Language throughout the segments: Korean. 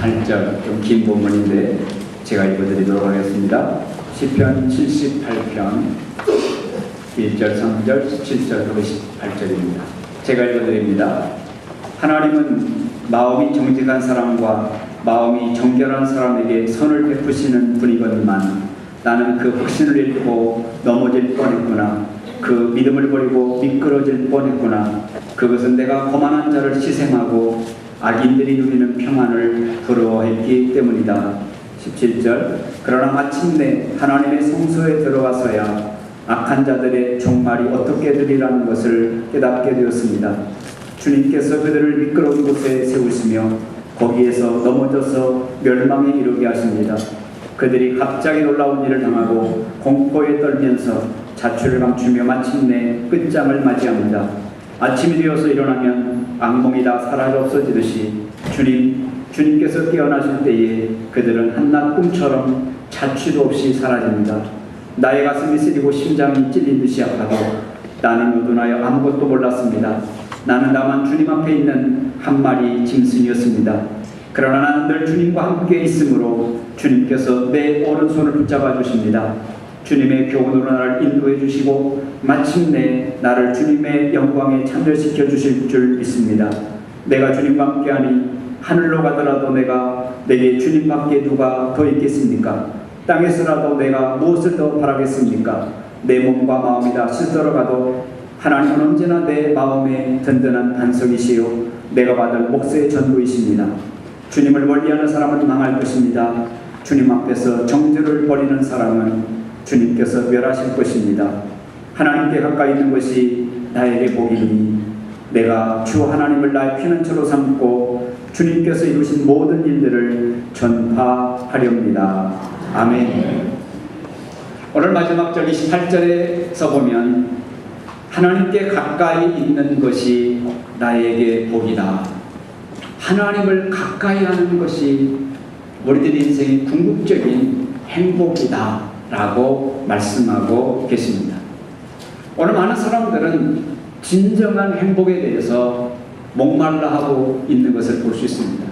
8절 좀긴 본문인데 제가 읽어드리도록 하겠습니다. 시편 78편 1절, 3절, 17절, 58절입니다. 제가 읽어드립니다. 하나님은 마음이 정직한 사람과 마음이 정결한 사람에게 선을 베푸시는 분이거니만 나는 그 확신을 잃고 넘어질 뻔했구나. 그 믿음을 버리고 미끄러질 뻔했구나. 그것은 내가 거만한 자를 희생하고 악인들이 누리는 평안을 부러워했기 때문이다. 17절 그러나 마침내 하나님의 성소에 들어가서야 악한 자들의 종말이 어떻게 되리라는 것을 깨닫게 되었습니다. 주님께서 그들을 미끄러운 곳에 세우시며 거기에서 넘어져서 멸망에 이르게 하십니다. 그들이 갑자기 놀라운 일을 당하고 공포에 떨면서 자취를 감추며 마침내 끝장을 맞이합니다. 아침이 되어서 일어나면 악몽이 다 사라져 없어지듯이 주님, 주님께서 깨어나실 때에 그들은 한낮 꿈처럼 자취도 없이 사라집니다. 나의 가슴이 쓰리고 심장이 찔린 듯이 아파도 나는 누나여 아무것도 몰랐습니다. 나는 다만 주님 앞에 있는 한 마리 짐승이었습니다. 그러나 나는 늘 주님과 함께 있으므로 주님께서 내 오른손을 붙잡아 주십니다. 주님의 교훈으로 나를 인도해 주시고 마침내 나를 주님의 영광에 참여시켜 주실 줄 믿습니다. 내가 주님과 함께하니 하늘로 가더라도 내가 내게 주님밖에 누가 더 있겠습니까? 땅에서라도 내가 무엇을 더 바라겠습니까? 내 몸과 마음이 다 실더라가도 하나님은 언제나 내 마음의 든든한 반석이시요 내가 받을 목소의 전부이십니다. 주님을 멀리하는 사람은 망할 것입니다. 주님 앞에서 정죄를 버리는 사람은 주님께서 멸하실 것입니다. 하나님께 가까이 있는 것이 나에게 복이니 내가 주 하나님을 나의 피난처로 삼고 주님께서 이루신 모든 일들을 전파하렵니다. 아멘. 오늘 마지막 절 28절에서 보면 하나님께 가까이 있는 것이 나에게 복이다. 하나님을 가까이 하는 것이 우리들 인생의 궁극적인 행복이다. 라고 말씀하고 계십니다. 오늘 많은 사람들은 진정한 행복에 대해서 목말라 하고 있는 것을 볼 수 있습니다.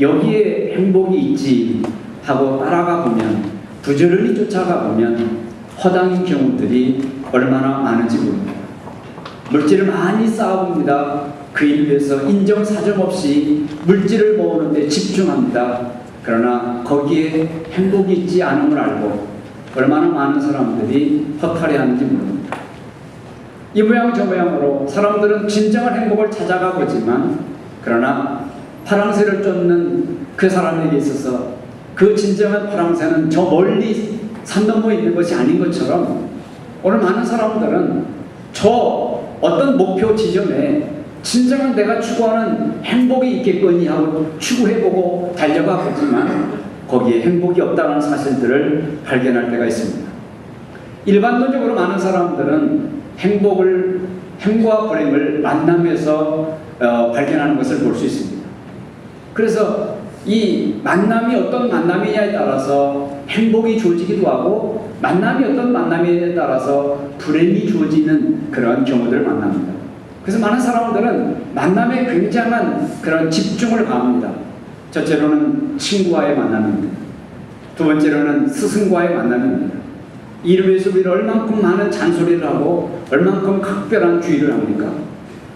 여기에 행복이 있지 하고 따라가 보면 부지런히 쫓아가 보면 허당인 경우들이 얼마나 많은지 모릅니다. 물질을 많이 쌓아봅니다. 그 위해서 인정사정 없이 물질을 모으는데 집중합니다. 그러나 거기에 행복이 있지 않음을 알고 얼마나 많은 사람들이 허탈해하는지 모릅니다. 이 모양 저 모양으로 사람들은 진정한 행복을 찾아가 보지만 그러나 파랑새를 쫓는 그 사람에게 있어서 그 진정한 파랑새는 저 멀리 산 너머에 있는 것이 아닌 것처럼 오늘 많은 사람들은 저 어떤 목표 지점에 진정한 내가 추구하는 행복이 있겠거니 하고 추구해보고 달려가 보지만 거기에 행복이 없다는 사실들을 발견할 때가 있습니다. 일반론적으로 많은 사람들은 행복을 행복과 불행을 만남에서 어, 발견하는 것을 볼 수 있습니다. 그래서 이 만남이 어떤 만남이냐에 따라서 행복이 주어지기도 하고 만남이 어떤 만남에 따라서 불행이 주어지는 그런 경우들을 만납니다. 그래서 많은 사람들은 만남에 굉장한 그런 집중을 가합니다. 첫째로는 친구와의 만남입니다. 두 번째로는 스승과의 만남입니다. 이를 위해서 우리는 얼만큼 많은 잔소리를 하고 얼만큼 각별한 주의를 합니까?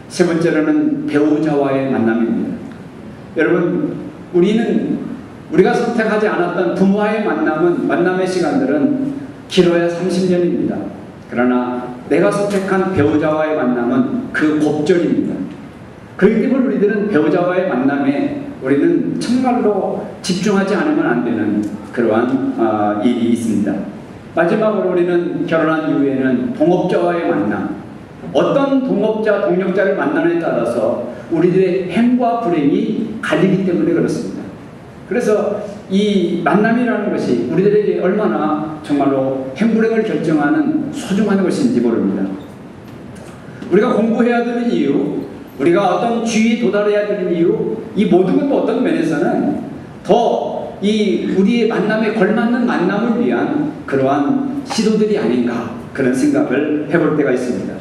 세 번째로는 배우자와의 만남입니다. 여러분, 우리는 우리가 선택하지 않았던 부모와의 만남은 만남의 시간들은 길어야 30년입니다. 그러나 내가 선택한 배우자와의 만남은 그 곱절입니다. 그렇기 때문에 우리들은 배우자와의 만남에 우리는 정말로 집중하지 않으면 안 되는 그러한 어, 일이 있습니다. 마지막으로 우리는 결혼한 이후에는 동업자와의 만남. 어떤 동업자, 동력자를 만나느냐에 따라서 우리들의 행과 불행이 갈리기 때문에 그렇습니다. 그래서 이 만남이라는 것이 우리들에게 얼마나 정말로 행불행을 결정하는 소중한 것인지 모릅니다. 우리가 공부해야 되는 이유, 우리가 어떤 지위에 도달해야 되는 이유, 이 모든 것도 어떤 면에서는 더 이 우리의 만남에 걸맞는 만남을 위한 그러한 시도들이 아닌가 그런 생각을 해볼 때가 있습니다.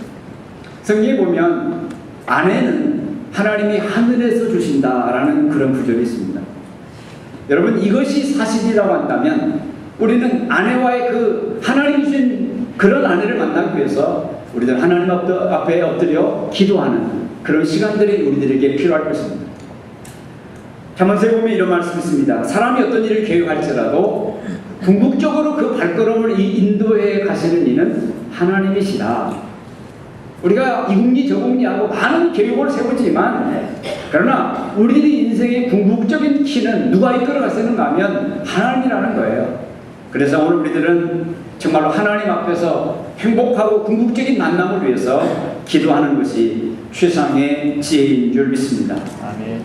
성경에 보면 아내는 하나님이 하늘에서 주신다라는 그런 구절이 있습니다. 여러분 이것이 사실이라고 한다면 우리는 아내와의 그 하나님 주신 그런 아내를 만나기 위해서 우리들 하나님 앞- 앞에 엎드려 기도하는 그런 시간들이 우리들에게 필요할 것입니다. 자문서에 보면 이런 말씀이 있습니다. 사람이 어떤 일을 계획할지라도 궁극적으로 그 발걸음을 이 인도해 가시는 이는 하나님이시다. 우리가 이국리 저국리하고 많은 계획을 세우지만 그러나 우리들의 인생의 궁극적인 키는 누가 이끌어가시는가 하면 하나님이라는 거예요. 그래서 오늘 우리들은 정말로 하나님 앞에서 행복하고 궁극적인 만남을 위해서 기도하는 것이 최상의 지혜인 줄 믿습니다. 아멘.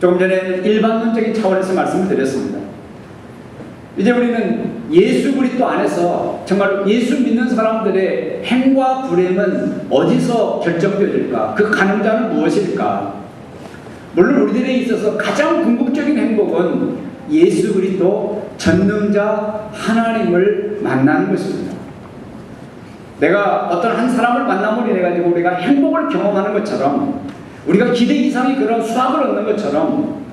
조금 전에 일반론적인 차원에서 말씀을 드렸습니다. 이제 우리는 예수 그리스도 안에서 정말 예수 믿는 사람들의 행과 불행은 어디서 결정되어질까? 그 가능자는 무엇일까? 물론 우리들에 있어서 가장 궁극적인 행복은 예수 그리스도 전능자 하나님을 만나는 것입니다. 내가 어떤 한 사람을 만남으로 인해 가지고 우리가 행복을 경험하는 것처럼 우리가 기대 이상의 그런 수학을 얻는 것처럼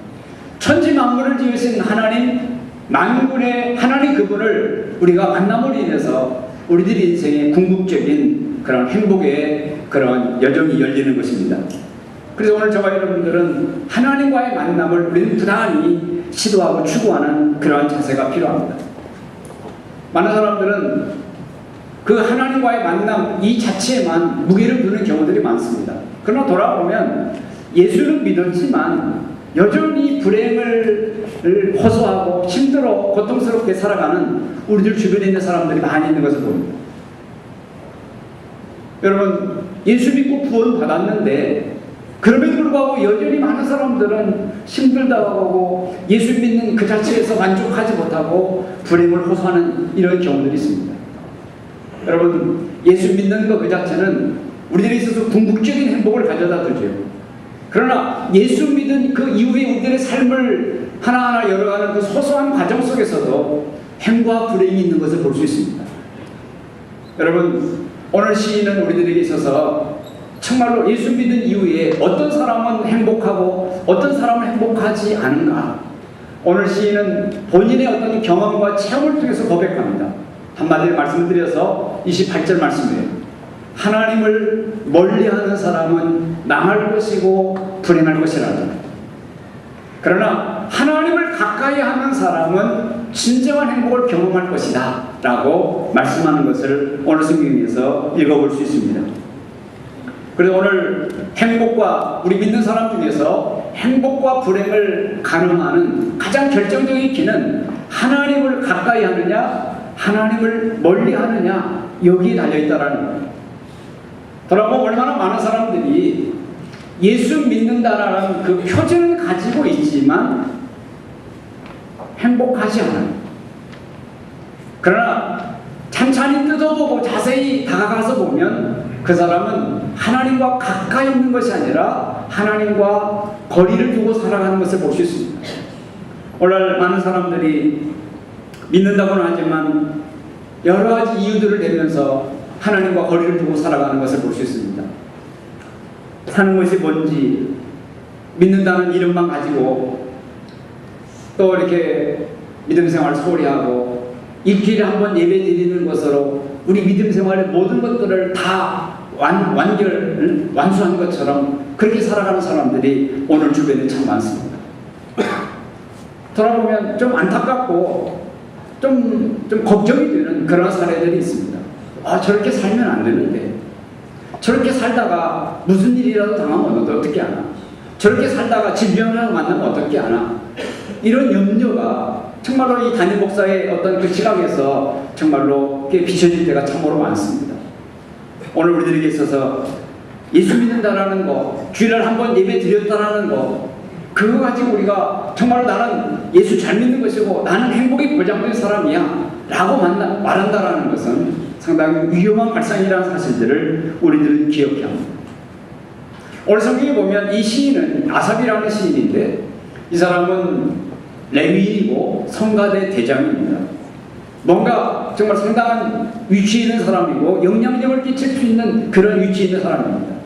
천지 만물을 지으신 하나님 만군의 하나님 그분을 우리가 만남으로 인해서 우리들 인생의 궁극적인 그런 행복의 그런 여정이 열리는 것입니다. 그래서 오늘 저와 여러분들은 하나님과의 만남을 우리는 부단히 시도하고 추구하는 그러한 자세가 필요합니다. 많은 사람들은 그 하나님과의 만남 이 자체에만 무게를 두는 경우들이 많습니다. 그러나 돌아보면 예수는 믿었지만 여전히 불행을 호소하고 힘들어 고통스럽게 살아가는 우리들 주변에 있는 사람들이 많이 있는 것을 봅니다. 여러분 예수 믿고 구원 받았는데 그럼에도 불구하고 여전히 많은 사람들은 힘들다고 하고 예수 믿는 그 자체에서 만족하지 못하고 불행을 호소하는 이런 경우들이 있습니다. 여러분 예수 믿는 것 그 자체는 우리들에 있어서 궁극적인 행복을 가져다 주죠. 그러나 예수 믿은 그 이후에 우리들의 삶을 하나하나 열어가는 그 소소한 과정 속에서도 행과 불행이 있는 것을 볼 수 있습니다. 여러분 오늘 시인은 우리들에게 있어서 정말로 예수 믿은 이후에 어떤 사람은 행복하고 어떤 사람은 행복하지 않은가 오늘 시인은 본인의 어떤 경험과 체험을 통해서 고백합니다. 한마디로 말씀드려서 28절 말씀이에요. 하나님을 멀리하는 사람은 망할 것이고 불행할 것이라다. 그러나 하나님을 가까이 하는 사람은 진정한 행복을 경험할 것이다. 라고 말씀하는 것을 오늘 성경에서 읽어볼 수 있습니다. 그래서 오늘 행복과 우리 믿는 사람 중에서 행복과 불행을 가늠하는 가장 결정적인 키는 하나님을 가까이 하느냐, 하나님을 멀리 하느냐, 여기에 달려 있다라는 거예요. 돌아보면 얼마나 많은 사람들이 예수 믿는다라는 그 표준을 가지고 있지만 행복하지 않아요. 그러나 찬찬히 뜯어보고 자세히 다가가서 보면 그 사람은 하나님과 가까이 있는 것이 아니라 하나님과 거리를 두고 살아가는 것을 볼수 있습니다. 오늘 많은 사람들이 믿는다고는 하지만 여러 가지 이유들을 대면서 하나님과 거리를 두고 살아가는 것을 볼 수 있습니다. 사는 것이 뭔지 믿는다는 이름만 가지고 또 이렇게 믿음 생활 소홀히 하고 일주일에 한 번 예배 드리는 것으로 우리 믿음 생활의 모든 것들을 다 완, 완결, 완수한 것처럼 그렇게 살아가는 사람들이 오늘 주변에 참 많습니다. 돌아보면 좀 안타깝고 좀, 좀 걱정이 되는 그런 사례들이 있습니다. 아, 저렇게 살면 안 되는데. 저렇게 살다가 무슨 일이라도 당하면 어떻게 하나. 저렇게 살다가 질병이라도 만나면 어떻게 하나. 이런 염려가 정말로 이 담임 목사의 어떤 그 시각에서 정말로 비춰질 때가 참으로 많습니다. 오늘 우리들에게 있어서 예수 믿는다라는 거, 주일날 한번 예배 드렸다라는 거, 그거 가지고 우리가 정말로 나는 예수 잘 믿는 것이고 나는 행복이 보장된 사람이야 라고 말한다라는 것은 상당히 위험한 발상이라는 사실들을 우리들은 기억해야 합니다. 오늘 성경에 보면 이 시인은 아삽이라는 시인인데 이 사람은 레위인이고 성가대 대장입니다. 뭔가 정말 상당한 위치에 있는 사람이고 영향력을 끼칠 수 있는 그런 위치에 있는 사람입니다.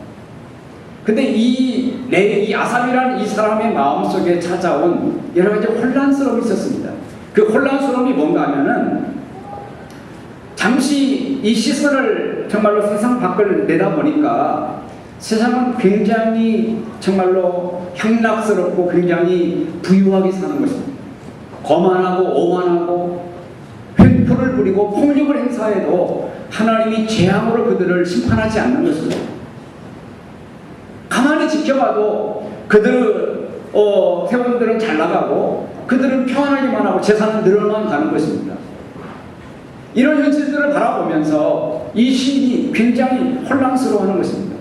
근데 이내이 아삽이라는 이 사람의 마음속에 찾아온 여러 가지 혼란스러움이 있었습니다. 그 혼란스러움이 뭔가 하면은 잠시 이 시선을 정말로 세상 밖을 내다보니까 세상은 굉장히 정말로 향락스럽고 굉장히 부유하게 사는 것입니다. 거만하고 오만하고 횡포를 부리고 폭력을 행사해도 하나님이 재앙으로 그들을 심판하지 않는 것입니다. 지켜봐도 그들은 어, 세원들은 잘 나가고 그들은 평안하기만 하고 재산은 늘어만 가는 것입니다. 이런 현실들을 바라보면서 이 시인이 굉장히 혼란스러워하는 것입니다.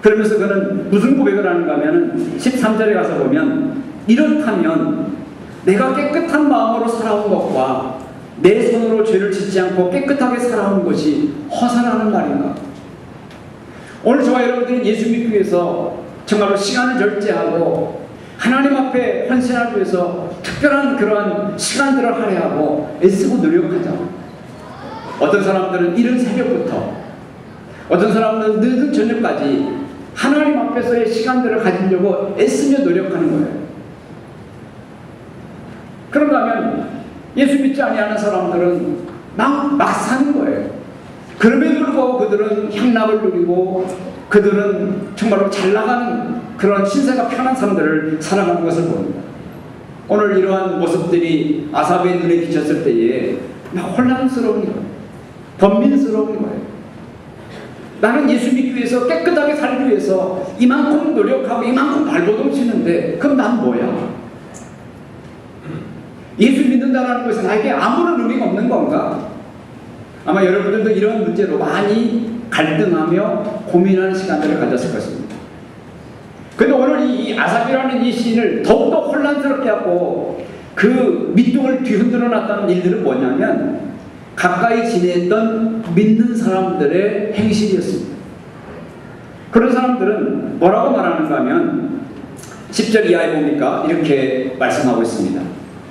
그러면서 그는 무슨 고백을 하는가 하면 13절에 가서 보면 이렇다면 내가 깨끗한 마음으로 살아온 것과 내 손으로 죄를 짓지 않고 깨끗하게 살아온 것이 허사라는 말인가? 오늘 저와 여러분들이 예수 믿기 위해서 정말로 시간을 절제하고 하나님 앞에 헌신하기 위해서 특별한 그러한 시간들을 할애하고 애쓰고 노력하자. 어떤 사람들은 이른 새벽부터 어떤 사람들은 늦은 저녁까지 하나님 앞에서의 시간들을 가지려고 애쓰며 노력하는 거예요. 그런가 하면 예수 믿지 아니하는 사람들은 막, 막 사는 거예요. 그럼에도 불구하고 그들은 향락을 누리고 그들은 정말로 잘 나가는 그런 신세가 편한 삶들을 살아가는 것을 봅니다. 오늘 이러한 모습들이 아삽의 눈에 비쳤을 때에 막 혼란스러운 거예요. 번민스러운 거예요. 나는 예수 믿기 위해서 깨끗하게 살기 위해서 이만큼 노력하고 이만큼 발버둥 치는데 그럼 난 뭐야? 예수 믿는다는 것은 나에게 아무런 의미가 없는 건가? 아마 여러분들도 이런 문제로 많이 갈등하며 고민하는 시간들을 가졌을 것입니다. 근데 오늘 이 아삽이라는 이 시인을 더욱더 혼란스럽게 하고 그 밑둥을 뒤흔들어 놨다는 일들은 뭐냐면 가까이 지냈던 믿는 사람들의 행실이었습니다. 그런 사람들은 뭐라고 말하는가 하면 10절 이하에 보니까 이렇게 말씀하고 있습니다.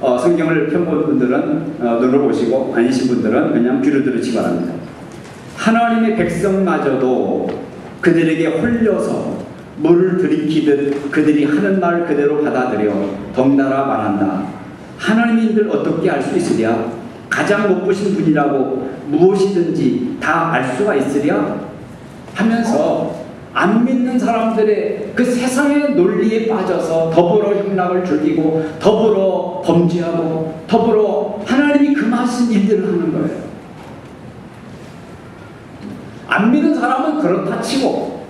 어, 성경을 펴본 분들은 어, 눈으로 보시고 아니신 분들은 그냥 귀로 들으시기 바랍니다. 하나님의 백성마저도 그들에게 홀려서 물을 들이키듯 그들이 하는 말 그대로 받아들여 덩달아 말한다. 하나님인들 어떻게 알 수 있으랴? 가장 높으신 분이라고 무엇이든지 다 알 수가 있으랴? 하면서 안 믿는 사람들의 그 세상의 논리에 빠져서 더불어 향락을 즐기고 더불어 범죄하고 더불어 하나님이 금하신 일들을 하는 거예요. 안 믿는 사람은 그렇다 치고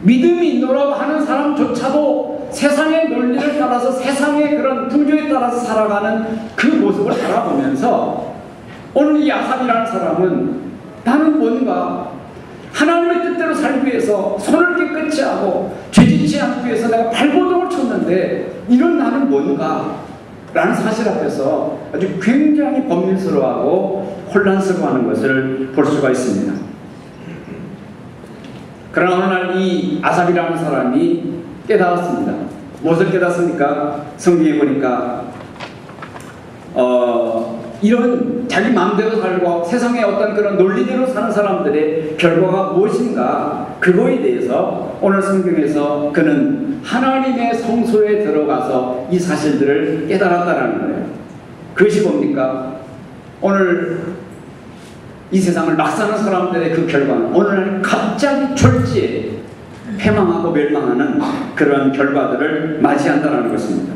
믿음이 있노라고 하는 사람조차도 세상의 논리를 따라서 세상의 그런 풍조에 따라서 살아가는 그 모습을 바라보면서 오늘 이 아삽이라는 사람은 나는 뭔가 하나님의 뜻대로 살기 위해서 손을 깨끗이 하고 죄짓지 않기 위해서 내가 발버둥을 쳤는데 이런 나는 뭔가 라는 사실 앞에서 아주 굉장히 범민스러워하고 혼란스러워하는 것을 볼 수가 있습니다. 그러나 어느 날 이 아삽이라는 사람이 깨달았습니다. 무엇을 깨닫습니까? 성경에 보니까 어, 이런 자기 마음대로 살고 세상의 어떤 그런 논리대로 사는 사람들의 결과가 무엇인가 그거에 대해서 오늘 성경에서 그는 하나님의 성소에 들어가서 이 사실들을 깨달았다라는 거예요. 그것이 뭡니까? 오늘 이 세상을 막 사는 사람들의 그 결과는 오늘 갑자기 졸지에 패망하고 멸망하는 그런 결과들을 맞이한다는 것입니다.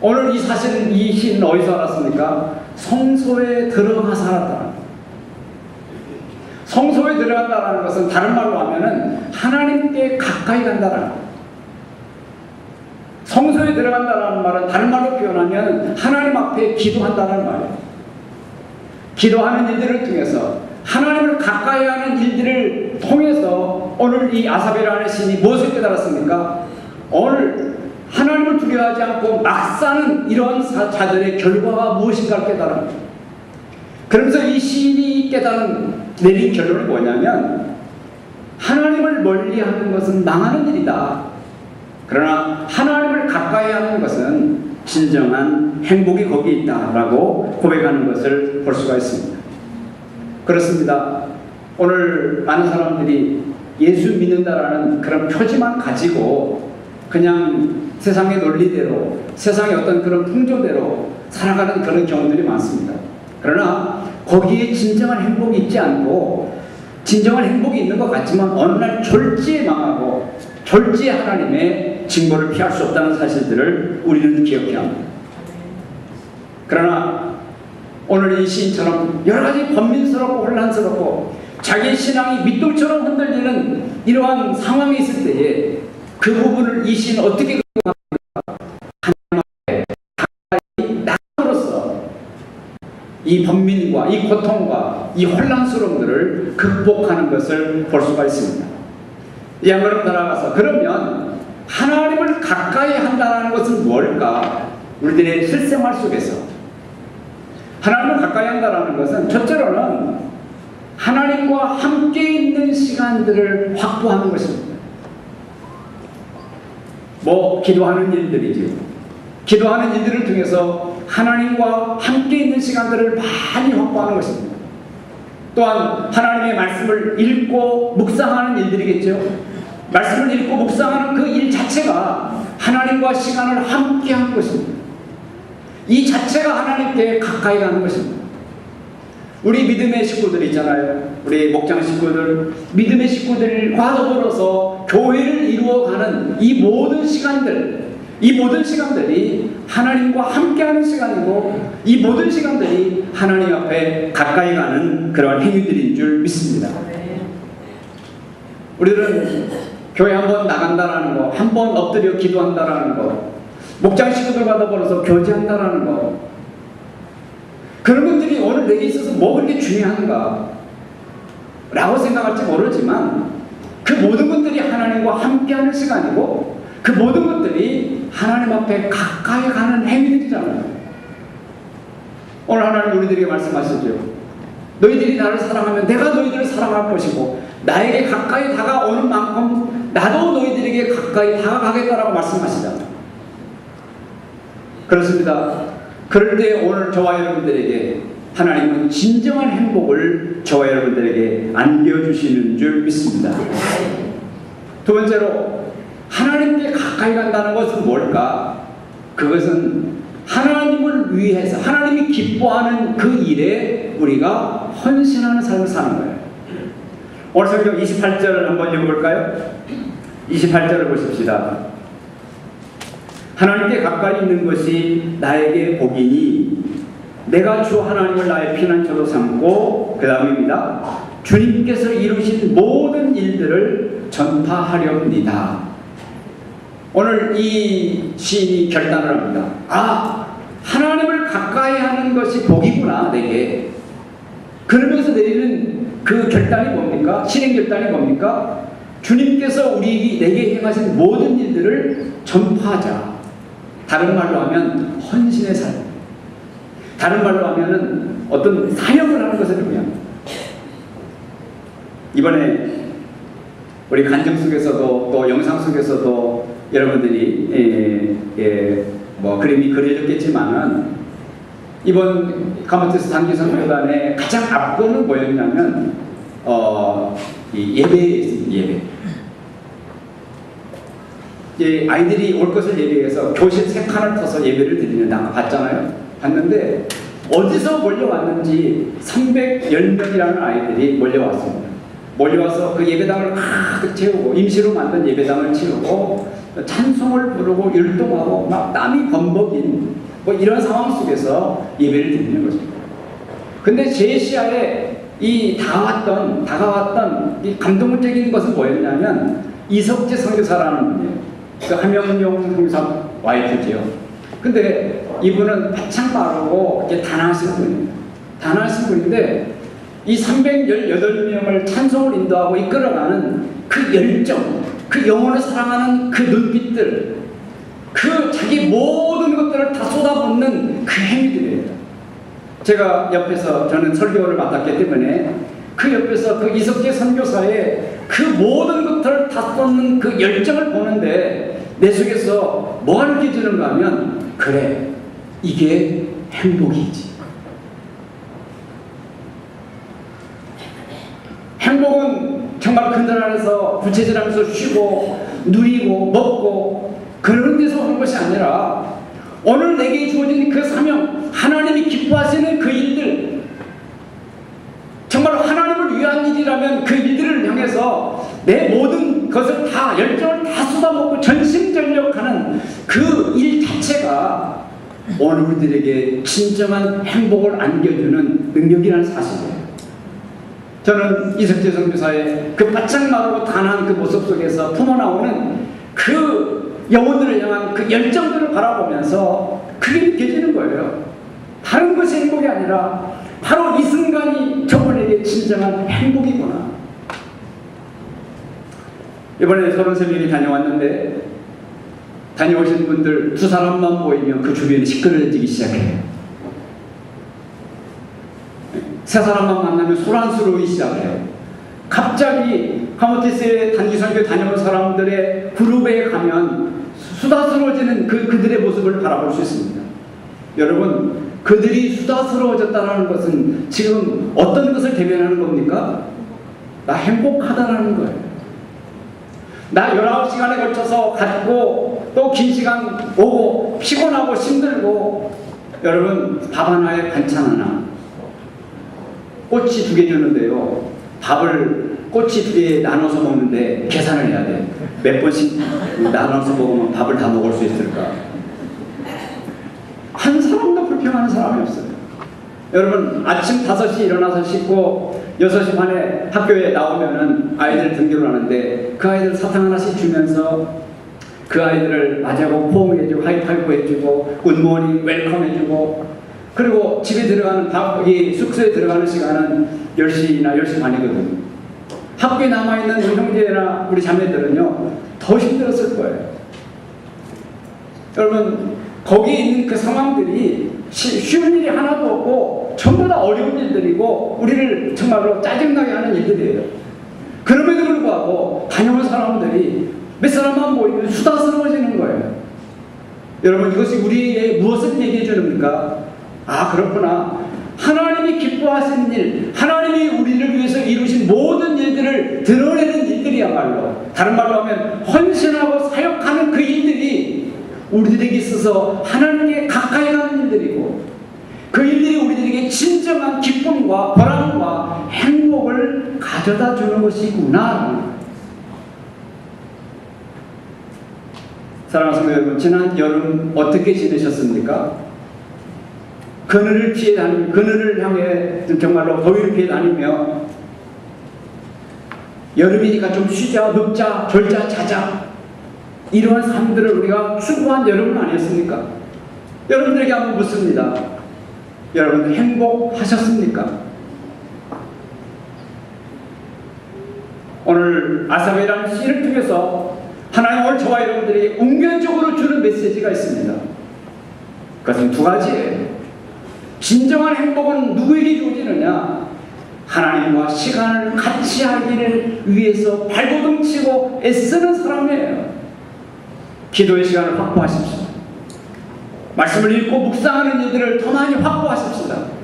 오늘 이 사실은 이 시인은 어디서 알았습니까? 성소에 들어가 살았다. 성소에 들어간다는 것은 다른 말로 하면은 하나님께 가까이 간다는 것. 성소에 들어간다는 말은 다른 말로 표현하면 하나님 앞에 기도한다는 말이에요. 기도하는 일들을 통해서 하나님을 가까이 하는 일들을 통해서 오늘 이 아삽이라는 신이 무엇을 깨달았습니까? 오늘 하나님을 두려워하지 않고 막 사는 이런 자들의 결과가 무엇인가를 깨달은 그러면서 이 시인이 깨달은 내린 결론이 뭐냐면 하나님을 멀리하는 것은 망하는 일이다. 그러나 하나님을 가까이 하는 것은 진정한 행복이 거기 있다라고 고백하는 것을 볼 수가 있습니다. 그렇습니다. 오늘 많은 사람들이 예수 믿는다라는 그런 표지만 가지고 그냥 세상의 논리대로 세상의 어떤 그런 풍조대로 살아가는 그런 경우들이 많습니다. 그러나 거기에 진정한 행복이 있지 않고 진정한 행복이 있는 것 같지만 어느 날 졸지에 망하고 졸지에 하나님의 징벌을 피할 수 없다는 사실들을 우리는 기억해야 합니다. 그러나 오늘 이 시인처럼 여러 가지 번민스럽고 혼란스럽고 자기 신앙이 밑돌처럼 흔들리는 이러한 상황이 있을 때에 그 부분을 이 시인은 어떻게 이 번민과 이 고통과 이 혼란스러움들을 극복하는 것을 볼 수가 있습니다. 이 한걸음 따라가서 그러면 하나님을 가까이 한다는 것은 뭘까? 우리들의 실생활 속에서 하나님을 가까이 한다는 것은 첫째로는 하나님과 함께 있는 시간들을 확보하는 것입니다. 뭐 기도하는 일들이죠. 기도하는 일들을 통해서 하나님과 함께 있는 시간들을 많이 확보하는 것입니다. 또한 하나님의 말씀을 읽고 묵상하는 일들이겠죠. 말씀을 읽고 묵상하는 그 일 자체가 하나님과 시간을 함께 하는 것입니다. 이 자체가 하나님께 가까이 가는 것입니다. 우리 믿음의 식구들 있잖아요. 우리 목장 식구들, 믿음의 식구들과 더불어서 교회를 이루어가는 이 모든 시간들, 이 모든 시간들이 하나님과 함께하는 시간이고, 이 모든 시간들이 하나님 앞에 가까이 가는 그러한 행위들인 줄 믿습니다. 우리들은 교회 한 번 나간다라는 거, 한 번 엎드려 기도한다라는 거, 목장 식구들과 더불어서 교제한다라는 거, 그런 것들이 오늘 내게 있어서 뭐 그렇게 중요한가? 라고 생각할지 모르지만 그 모든 것들이 하나님과 함께하는 시간이고 그 모든 것들이 하나님 앞에 가까이 가는 행위들이잖아요. 오늘 하나님 우리들에게 말씀하시죠. 너희들이 나를 사랑하면 내가 너희들을 사랑할 것이고 나에게 가까이 다가오는 만큼 나도 너희들에게 가까이 다가가겠다라고 말씀하시잖아요. 그렇습니다. 그럴 때 오늘 저와 여러분들에게 하나님은 진정한 행복을 저와 여러분들에게 안겨주시는 줄 믿습니다. 두 번째로 하나님께 가까이 간다는 것은 뭘까? 그것은 하나님을 위해서 하나님이 기뻐하는 그 일에 우리가 헌신하는 삶을 사는 거예요. 오늘 성경 28절을 한번 읽어볼까요? 28절을 보십시다. 하나님께 가까이 있는 것이 나에게 복이니 내가 주 하나님을 나의 피난처로 삼고 그 다음입니다. 주님께서 이루신 모든 일들을 전파하렵니다. 오늘 이 시인이 결단을 합니다. 아, 하나님을 가까이 하는 것이 복이구나, 내게. 그러면서 내리는 그 결단이 뭡니까? 실행 결단이 뭡니까? 주님께서 우리 내게 행하신 모든 일들을 전파하자. 다른 말로 하면 헌신의 삶. 다른 말로 하면은 어떤 사역을 하는 것을 의미합니다. 이번에 우리 간증 속에서도 또 영상 속에서도 여러분들이 예, 예, 뭐 그림이 그려졌겠지만은 이번 가마테스 단기 선교단의 가장 앞권은 뭐였냐면 어, 이 예배였습니다. 예배. 이 아이들이 올 것을 예배해서 교실 세 칸을 터서 예배를 드리는 아까 봤잖아요. 봤는데 어디서 몰려왔는지 310명이라는 아이들이 몰려왔습니다. 몰려와서 그 예배당을 가득 채우고 임시로 만든 예배당을 채우고 찬송을 부르고 율동하고 막 땀이 범벅인 뭐 이런 상황 속에서 예배를 드리는 것입니다. 근데 제 시야에 이 다왔던 다가왔던 이 감동적인 것은 뭐였냐면 이석재 선교사라는 분이에요. 그 한명용 형사 와이프지요. 근데 이분은 바창 마르고 이렇게 단아하신 분입니다. 단아하신 분인데 이 318명을 찬송을 인도하고 이끌어가는 그 열정, 그 영혼을 사랑하는 그 눈빛들, 그 자기 모든 것들을 다 쏟아붓는 그 행위들이에요. 제가 옆에서 저는 설교를 맡았기 때문에 그 옆에서 그 이석재 선교사의 그 모든 것들을 다 쏟는 그 열정을 보는데 내 속에서 뭐가 느껴지는가 하면 그래 이게 행복이지. 행복은 정말 큰들 안에서 부채질하면서 쉬고 누리고 먹고 그런 데서 오는 것이 아니라 오늘 내게 주어진 그 사명 하나님이 기뻐하시는 그 일들 정말 하나님을 위한 일이라면 그 일들을 향해서 내 모든 것을 다 열정을 다 쏟아먹고 전심전력하는 그 일 자체가 오늘 우리들에게 진정한 행복을 안겨주는 능력이라는 사실이에요. 저는 이석재 선교사의 그 바짝 마르고 단한 그 모습 속에서 품어나오는 그 영혼들을 향한 그 열정들을 바라보면서 그게 느껴지는 거예요. 다른 것이 행복이 아니라 바로 이 순간이 저분에게 진정한 행복이구나. 이번에 서른 세 명이 다녀왔는데 다녀오신 분들 두 사람만 보이면 그 주변이 시끄러워지기 시작해요. 세 사람만 만나면 소란스러우기 시작해요. 갑자기 카모티스의 단기 선교 다녀온 사람들의 그룹에 가면 수다스러워지는 그 그들의 모습을 바라볼 수 있습니다. 여러분, 그들이 수다스러워졌다는 것은 지금 어떤 것을 대변하는 겁니까? 나 행복하다라는 거예요. 나 19시간에 걸쳐서 갔고 또 긴 시간 오고 피곤하고 힘들고 여러분 밥 하나에 반찬 하나. 꼬치 두개 주는데요. 밥을 꼬치 두 개 나눠서 먹는데 계산을 해야 돼 몇 번씩 나눠서 먹으면 밥을 다 먹을 수 있을까? 한 사람도 불평하는 사람이 없어요. 여러분 아침 5시 일어나서 씻고 6시 반에 학교에 나오면은 아이들 등교를 하는데 그 아이들 사탕 하나씩 주면서 그 아이들을 맞이하고 포옹해주고 하이파이브 해주고 굿모닝 웰컴 해주고 그리고 집에 들어가는 밥, 이 숙소에 들어가는 시간은 10시나 10시 반이거든요. 학교에 남아있는 우리 형제나 우리 자매들은요 더 힘들었을 거예요. 여러분 거기에 있는 그 상황들이 쉬- 쉬운 일이 하나도 없고 전부 다 어려운 일들이고 우리를 정말로 짜증나게 하는 일들이에요. 그럼에도 불구하고 다녀온 사람들이 몇 사람만 모이면 수다스러워지는 거예요. 여러분 이것이 우리에게 무엇을 얘기해 주는가? 아 그렇구나. 하나님이 기뻐하시는 일, 하나님이 우리를 위해서 이루신 모든 일들을 드러내는 일들이야말로 다른 말로 하면 헌신하고 사역하는 그 일들이 우리들에게 있어서 하나님께 가까이 가는 일들이고 그 일들이 우리들에게 진정한 기쁨과 보람과 행복을 가져다 주는 것이구나. 사랑하는 성도 여러분, 지난 여름 어떻게 지내셨습니까? 그늘을 피해 다니, 그늘을 향해 정말로 더위를 피해 다니며 여름이니까 좀 쉬자, 눕자, 졸자, 자자 이러한 삶들을 우리가 추구한 여름은 아니었습니까? 여러분들에게 한번 묻습니다. 여러분 행복하셨습니까? 오늘 아사베라는 시를 통해서 하나님 오늘 저와 여러분들이 웅변적으로 주는 메시지가 있습니다. 그것은 두 가지예요. 진정한 행복은 누구에게 주어지느냐? 하나님과 시간을 같이 하기를 위해서 발버둥치고 애쓰는 사람이에요. 기도의 시간을 확보하십시오. 말씀을 읽고 묵상하는 일들을 더 많이 확보하십시다.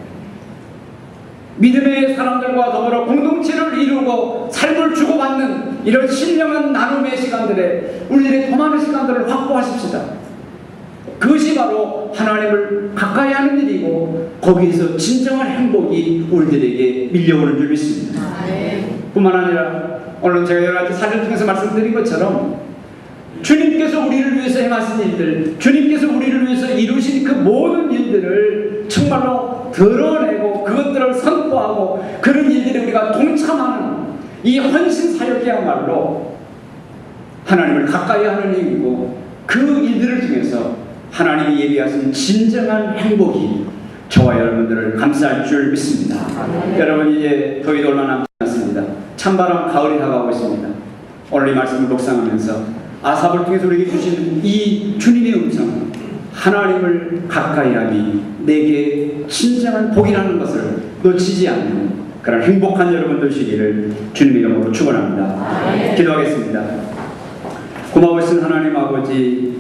믿음의 사람들과 더불어 공동체를 이루고 삶을 주고받는 이런 신령한 나눔의 시간들에 우리들의 더 많은 시간들을 확보하십시다. 그것이 바로 하나님을 가까이 하는 일이고 거기에서 진정한 행복이 우리들에게 밀려오는 줄 믿습니다. 뿐만 아니라 오늘 제가 여러 가지 사진을 통해서 말씀드린 것처럼 주님께서 우리를 위해서 행하신 일들, 주님께서 우리를 위해서 이루신 그 모든 일들을 정말로 드러내고 그것들을 선포하고 그런 일들에 우리가 동참하는 이 헌신 사역이야말로 하나님을 가까이 하는 일이고 그 일들을 통해서 하나님이 예비하신 진정한 행복이 저와 여러분들을 감싸할 줄 믿습니다. 여러분 이제 더위도 얼마 남지 않습니다. 찬바람 가을이 다가오고 있습니다. 오늘 이 말씀을 묵상하면서 아삽을 통해서 우리에게 주신 이 주님의 음성 하나님을 가까이 하니 내게 진정한 복이라는 것을 놓치지 않는 그런 행복한 여러분 되시기를 주님의 이름으로 축원합니다. 기도하겠습니다. 고마우신 하나님 아버지